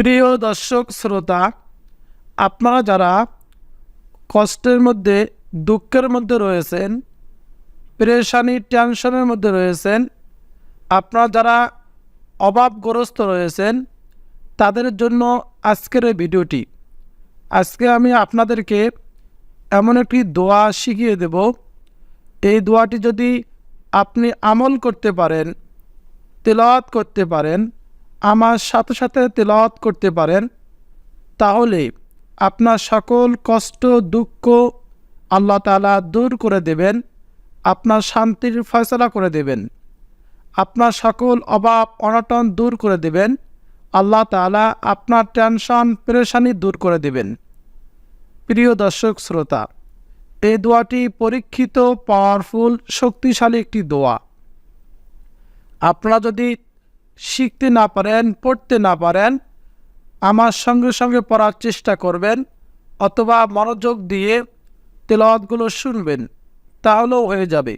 প্রিয় দর্শক, শ্রোতা, আপনারা যারা কষ্টের মধ্যে, দুঃখের মধ্যে রয়েছেন প্রেশানি টেনশনের মধ্যে রয়েছেন, আপনারা যারা অভাবগ্রস্ত রয়েছেন, তাদের জন্য আজকের এই ভিডিওটি। আজকে আমি আপনাদেরকে এমন একটি দোয়া শিখিয়ে দেব। এই দোয়াটি যদি আপনি আমল করতে পারেন, তেলাওয়াত করতে পারেন আমার সাথে সাথে তেলাওয়াত করতে পারেন, তাহলে আপনার সকল কষ্ট, দুঃখ আল্লাহ তালা দূর করে দেবেন, আপনার শান্তির ফয়সলা করে দেবেন, আপনার সকল অভাব, অনটন দূর করে দেবেন, আল্লাহ তালা আপনার টেনশন, পেরেশানি দূর করে দেবেন। প্রিয় দর্শক, শ্রোতা, এই দোয়াটি পরীক্ষিত পাওয়ারফুল শক্তিশালী একটি দোয়া। আপনারা যদি শিখতে না পারেন, পড়তে না পারেন, আমার সঙ্গে সঙ্গে পড়ার চেষ্টা করবেন, অথবা মনোযোগ দিয়ে তেলাওয়াতগুলো শুনবেন, তাহলেও হয়ে যাবে।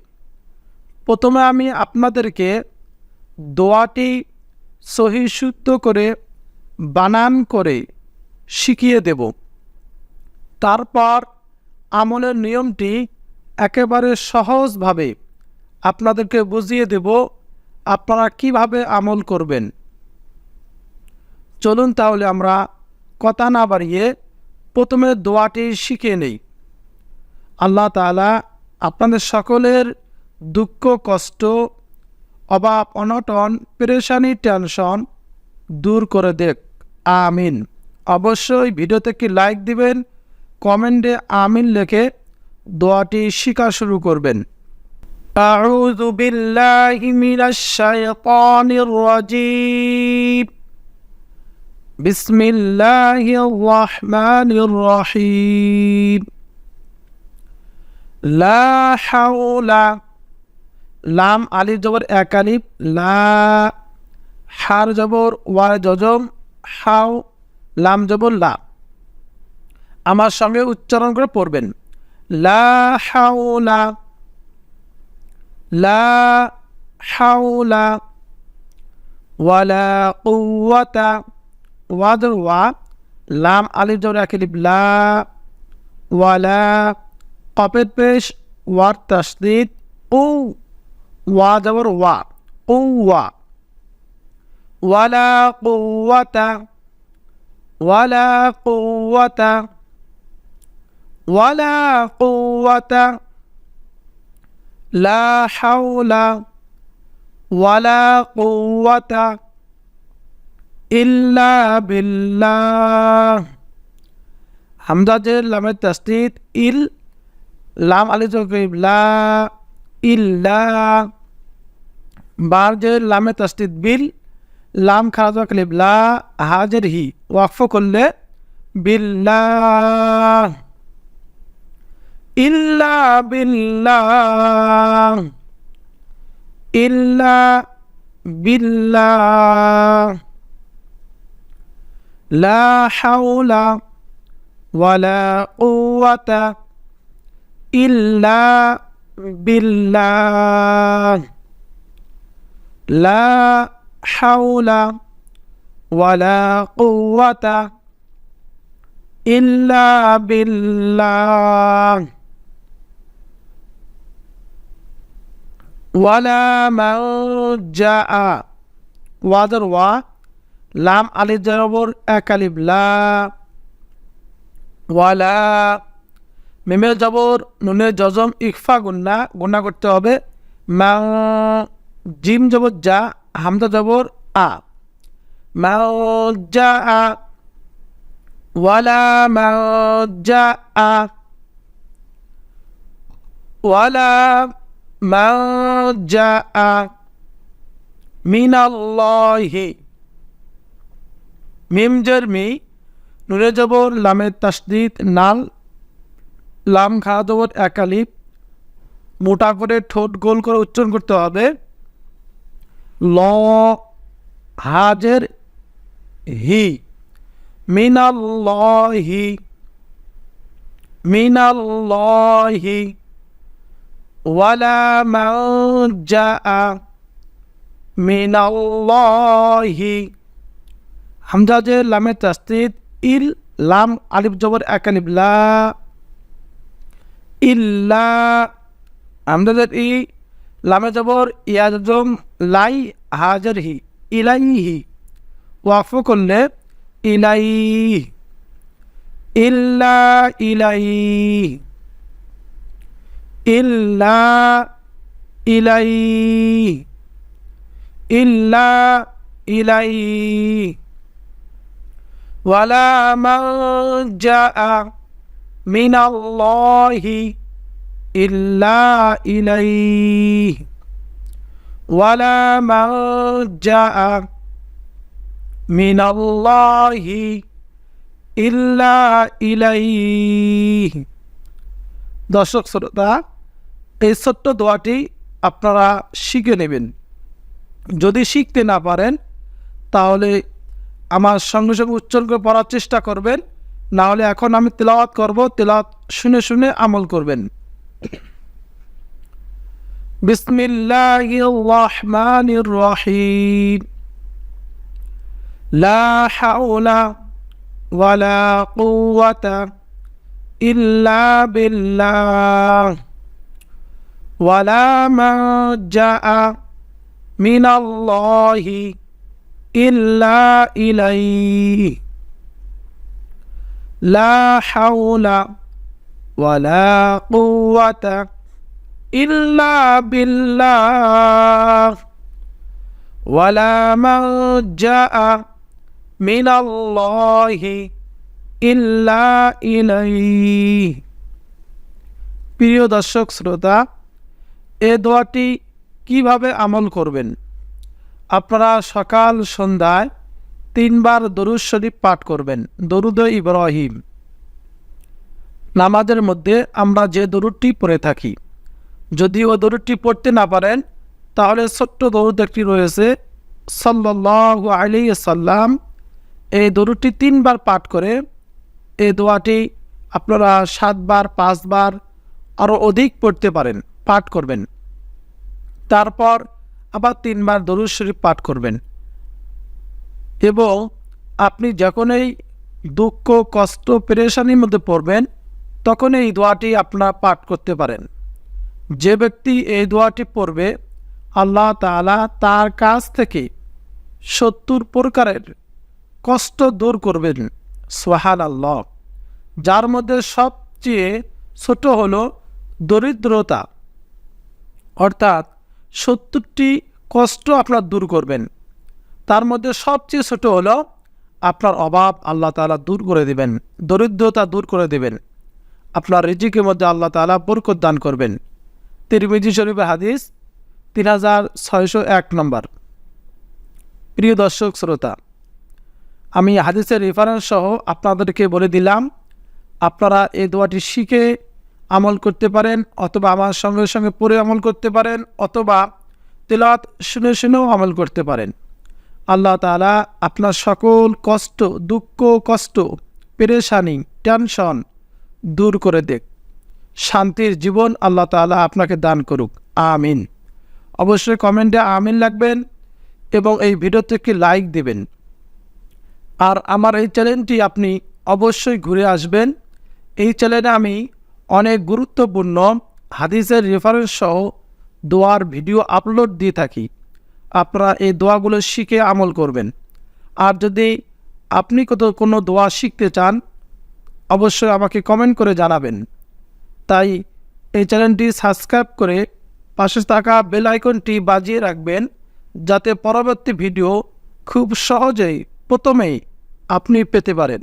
প্রথমে আমি আপনাদেরকে দোয়াটি সহি শুদ্ধ করে বানান করে শিখিয়ে দেব। তারপর আমলের নিয়মটি একেবারে সহজভাবে আপনাদেরকে বুঝিয়ে দেব আপনারা কীভাবে আমল করবেন? চলুন তাহলে আমরা কথা না বাড়িয়ে প্রথমে দোয়াটি শিখে নেই। আল্লাহ তালা আপনাদের সকলের দুঃখ, কষ্ট, অভাব, অনটন, পেরেশানি, টেনশন দূর করে দেখ। আমিন। অবশ্যই ভিডিওতে একটি লাইক দিবেন, কমেন্টে আমিন লেখে দোয়াটি শিখা শুরু করবেন। أعوذ بالله من الشيطان الرجيم بسم الله الرحمن الرحيم لا حول লাম আলিফ জবর এক আলিফ লা হার জবর ওয়ার জজম হাও লাম জবর লা আমার সঙ্গে উচ্চারণ করে পড়বেন লা হাওলা লা হাওলা ওয়ালা কুওয়াতা ওয়াদর ওয়া লাম আলিফ জবর এক আলিফ লা ওয়ালা কপের পেশ ওয়ার তাসদিদ উ ওয়া জবর ওয়া উ ওয়া ওয়ালা কুওয়াতা ওয়ালা কুওয়াতা ওয়ালা কুওয়াতা লা হাওলা ওয়ালা কুওয়াতা ইল্লা বিল্লাহ। হামজা যে লামের তাসদিদ ইল, লাম আলি জকিব লা ইল্লা। বার যে লামে তাসদিদ বিল, লাম খারাজ ক্লিব লা হাজের, হি, ওয়াকফ করলে বিল্লাহ। ইল্লা বিল্লাহ ইল্লা বিল্লাহ লা হাওলা ওয়ালা কুওয়াতা ইল্লা বিল্লাহ লা হাওলা ওয়ালা কুওয়াতা ইল্লা বিল্লাহ ওয়ালা মাউজা ওয়াদর ওয়া লাম আলি জবর এক আলিফ লা ওয়ালা মিমে জবর নুনে জজম ইকফা গুন্না গুন্না করতে হবে। মা জিম জবর যা হামদা জবর আ। মাউজা ওয়ালা মাউজা ওয়ালা মাউজা মিনাল্লাহি। মিম জের মি নুরে জবর লামের তাসদিদ নাল, লাম খা জবর একালিপ মোটা করে ঠোঁট গোল করে উচ্চারণ করতে হবে। ল হাজের হি। মিনাল্লাহি। মিনাল্লাহি। ওয়ালা মাউজা মিনাল্লাহি হামজা যে লামে তাস্তিদ ইল লাম আলিফ জবর এক আলিফ লা ইল্লা আমাদের ই লামে জবর ইয়াজম লাই হাজার হি ইলাইহি ওয়াফ করলে ইলাই ইল্লা ইলাই ইল্লা ইলাই ইল্লা ইলাই। ওয়ালা জাআ মিনাল্লাহি ইল্লা ইলাইহি ওয়ালা জাআ মিনাল্লাহি ইল্লা ইলাইহি দর্শক, শ্রোতা এই ছোট্ট দোয়াটি আপনারা শিখে নেবেন। যদি শিখতে না পারেন, তাহলে আমার সঙ্গে সঙ্গে উচ্চারণ করে পড়ার চেষ্টা করবেন। না হলে এখন আমি তেলাওয়াত করব, তেলাওয়াত শুনে শুনে আমল করবেন। বিসমিল্লাহির রহিম লা ওয়ালা ইল্লা ওয়ালা মাজ্জাআ মিনাল্লাহি ইল্লা ইলাইহি لا حول ولا قوة إلا بالله ولا ملجأ من الله إلا إليه প্রিয় দর্শক শ্রোতা এ দোয়াটি কীভাবে আমল করবেন? আপনারা সকাল, সন্ধ্যায় তিনবার দরুদ শরীফ পাঠ করবেন। দরুদ ইব্রাহিম। নামাজের মধ্যে আমরা যে দরুদটি পড়ে থাকি। যদি ও দরুদটি পড়তে না পারেন, তাহলে ছোট্ট দরুদ একটি রয়েছে, সাল্লাল্লাহু আলাইহি সাল্লাম এই দরুদটি তিনবার পাঠ করে, এই দোয়াটি আপনারা সাতবার, পাঁচবার আরও অধিক পড়তে পারেন। পাঠ করবেন। তারপর আবার তিনবার দরুদ শরীফ পাঠ করবেন। এবং আপনি যখনই দুঃখ, কষ্ট, পেরেশানির মধ্যে পড়বেন তখন এই দোয়াটি আপনারা পাঠ করতে পারেন। যে ব্যক্তি এই দোয়াটি পড়বে, আল্লাহ তাআলা তার কাছ থেকে সত্তর প্রকারের কষ্ট দূর করবেন। সোহান আল্লাহ যার মধ্যে সবচেয়ে ছোট হলো দরিদ্রতা। অর্থাৎ সত্তরটি কষ্ট আপনার দূর করবেন। তার মধ্যে সবচেয়ে ছোট হলো আপনার অভাব আল্লাহ তালা দূর করে দেবেন, দরিদ্রতা দূর করে দেবেন। আপনার রিজিকের মধ্যে আল্লাহ তালা বরকত দান করবেন। তিরমিজি শরীফের হাদিস তিন হাজার ছয়শো এক নম্বর। প্রিয় দর্শক, শ্রোতা, আমি হাদিসের রেফারেন্স সহ আপনাদেরকে বলে দিলাম, আপনারা এই দোয়াটি শিখে আমল করতে পারেন, অথবা আমার সঙ্গে সঙ্গে পড়ে আমল করতে পারেন, অথবা তেলাত শুনে শুনেও আমল করতে পারেন। আল্লাহ তালা আপনার সকল কষ্ট, দুঃখ, কষ্ট, পেরেশানি, টেনশন দূর করে দেখ। শান্তির জীবন আল্লাহ তালা আপনাকে দান করুক। আমিন। অবশ্যই কমেন্টে আমিন লাগবেন এবং এই ভিডিও থেকে লাইক দেবেন। আর আমার এই চ্যানেলটি আপনি অবশ্যই ঘুরে আসবেন। এই চ্যানেলে আমি অনেক গুরুত্বপূর্ণ হাদিসের রেফারেন্স সহ দোয়ার ভিডিও আপলোড দিয়ে থাকি। আপনারা এই দোয়াগুলো শিখে আমল করবেন। আর যদি আপনি কত কোনো দোয়া শিখতে চান, অবশ্যই আমাকে কমেন্ট করে জানাবেন। তাই এই চ্যানেলটি সাবস্ক্রাইব করে পাশে থাকা বেল আইকনটি বাজিয়ে রাখবেন, যাতে পরবর্তী ভিডিও খুব সহজেই প্রথমেই আপনি পেতে পারেন।